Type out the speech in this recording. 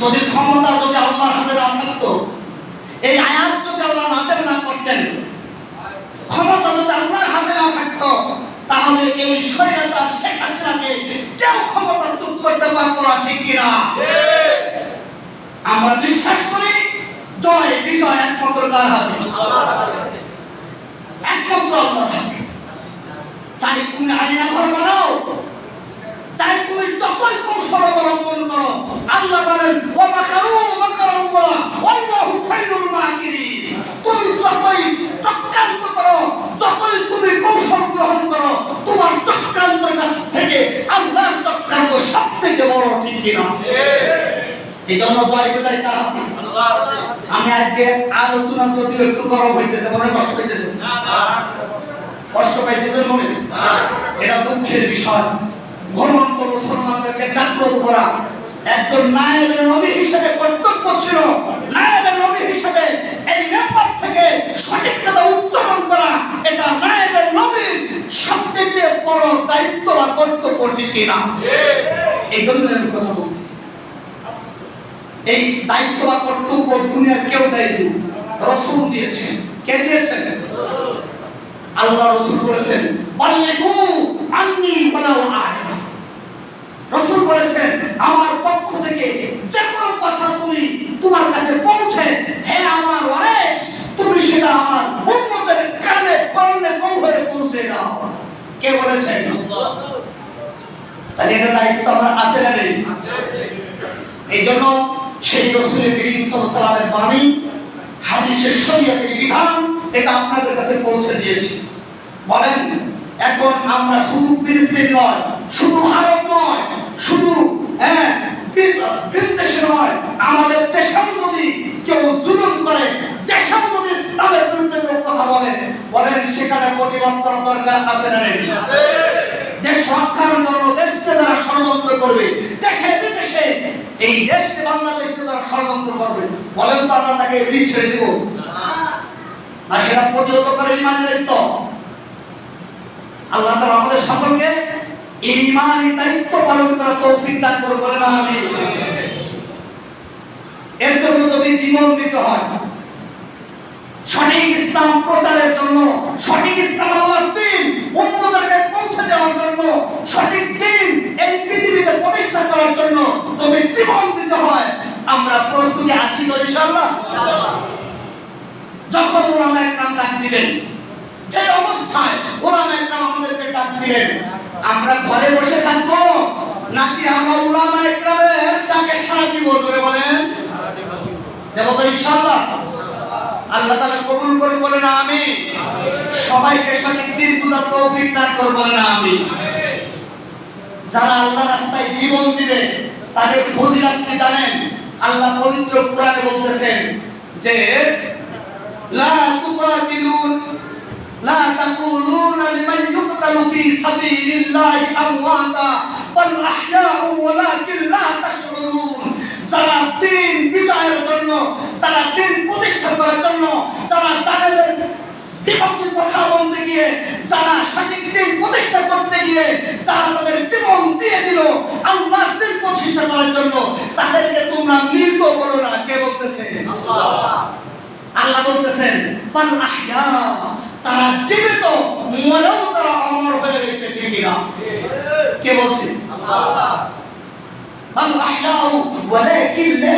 যদি ক্ষমতা যদি আল্লাহর হাতে না থাকতো, এই আয়াত যদি আল্লাহ নাজেল না করতেন, ক্ষমতা যদি আল্লাহর হাতে না থাকতো, তাহলে এই স্বৈরাচার শেখ হাসিনাকে কেউ ক্ষমতা চুপ করতে পারতো না, ঠিক কিনা? আমরা বিশ্বাস করি, জয়, বিজয় একমাত্র কার হাতে একমাত্র আল্লাহর হাতে চাই তুমি আইনা ঘর বানাও তাই তুমি যতই কৌশল অবলম্বন করো আল্লাহ বলেন ও মাকারু মাকারাল্লাহ আল্লাহু খাইরুল মাকিরিন তুমি যতই চক্রান্ত করো যতই তুমি কৌশল গ্রহণ করো তোমার চক্রান্তের কাছ থেকে আল্লাহর চক্রান্ত সবথেকে বড় ঠিক কিনা আমি আজকে আলোচনা যদিও একটু গরম হইতেছে, মনে কষ্ট হইতেছে কষ্ট পাইতেছেন মনে? এটা দুঃখের বিষয়। ঘনন্ত মুসলমানদেরকে জাগ্রত করা। একজন নায়েবের নবী হিসেবে কর্তব্য ছিল। নায়েবের নবী হিসেবে এই মেম্বার থেকে সঠিক কথা উচ্চারণ করা। এটা নায়েবের নবীর সবচেয়ে বড় দায়িত্ব বা কর্তব্য, ঠিক কিনা? এই জন্য আমি কথা বলছি এই দায়িত্ব বা কর্তব্য দুনিয়ার কেউ দেয়নি। রসুল দিয়েছেন কে দিয়েছেন আল্লাহ রসুল বলেছেন আন্নি ওয়ালাউ আয়া রসুল বলেছেন, আমার পক্ষ থেকে যে কোনো কথা তুমি তোমার কাছে পৌঁছে, হে আমার ওয়ারেস তুমি সেটা আমার উম্মতের কানে কর্ণে কৌহরে পৌঁছে দাও। কে বলেছেন? তাহলে এটা দায়িত্ব আমার আছে না নেই? এই জন্য সেই রসুলের করিম সাল্লামের বাণী, হাদিসের শরীয়তের বিধান, এটা আপনাদের কাছে পৌঁছে দিয়েছি। বলেন, এখন আমরা শুধু ফিলিস্তিন নয়, শুধু ভারত নয়, শুধু হ্যাঁ বিদেশে নয়, আমাদের দেশেও যদি কেউ জুলুম করে, দেশেও যদি ইসলামের বিরুদ্ধে কথা বলে, বলেন সেখানে প্রতিবাদ করার দরকার আছে না নেই? দেশ জন্য দেশকে যারা ষড়যন্ত্র করবে, দেশে বিদেশে, এই দেশকে বাংলাদেশকে যারা ষড়যন্ত্র করবে, বলেন তো আমরা তাকে এমনি ছেড়ে দিব। না, সেটা প্রতিহত করে ইমানের দায়িত্ব। আল্লাহ তাআলা আমাদের সকলকে ইমানি দায়িত্ব পালন করার তৌফিক দান করুন, বলেন আমিন। এর জন্য যদি জীবন দিতে হয়, সঠিক ইসলাম প্রচারের জন্য সঠিক ইসলাম আল্লাহর দিন উম্মতদেরকে পৌঁছে দেওয়ার জন্য সঠিক দিন এই পৃথিবীতে প্রতিষ্ঠা করার জন্য যদি জীবন দিতে হয় আমরা প্রস্তুতি ইনশাআল্লাহ। যখন ওলামা একরাম ডাক দিবেন যে অবস্থায় ওলামা একরাম আমাদেরকে ডাক দিবেন আমরা ঘরে বসে থাকব? নাকি আমরা ওলামা একরামের ডাকে সারা দিব? জোরে বলেন। দেব তো ইনশাআল্লাহ। আল্লাহ তাআলা কবুল করুন বলেন আমি সবাইকে সঠিক দিন বুঝার তৌফিক দান করুন বলেন আমি যারা আল্লাহ রাস্তায় জীবন দিবে, তাদের ফজিলত কি জানেন? আল্লাহ পবিত্র কোরআনে বলতেছেন যে, লা তুকাতিলুন, লা তাকুলুনা লিমান ইউকতালু ফি সাবিলিল্লাহি আমওয়াতা বাল আহইয়াউ ওয়ালাকিন লা তাশউরুন যারা দিন বিজয়ের জন্য, যারা দিন প্রতিষ্ঠা করার জন্য, যারা জালেমের বিপক্ষে কথা বলতে গিয়ে, যারা সঠিক দিন প্রতিষ্ঠা করতে গিয়ে, যারা তাদের জীবন দিয়ে দিল, আল্লাহর দিন প্রতিষ্ঠা করার জন্য, তাদেরকে তোমরা বলো না কে বলতেছে? আল্লাহ। বলতেছেন বাল আহইয়া তারা জীবিত মরেও তারা অমর হয়ে গেছে ঠিক কিনা? কে বলছে? বাল আহইয়া ওয়ালাকিন লা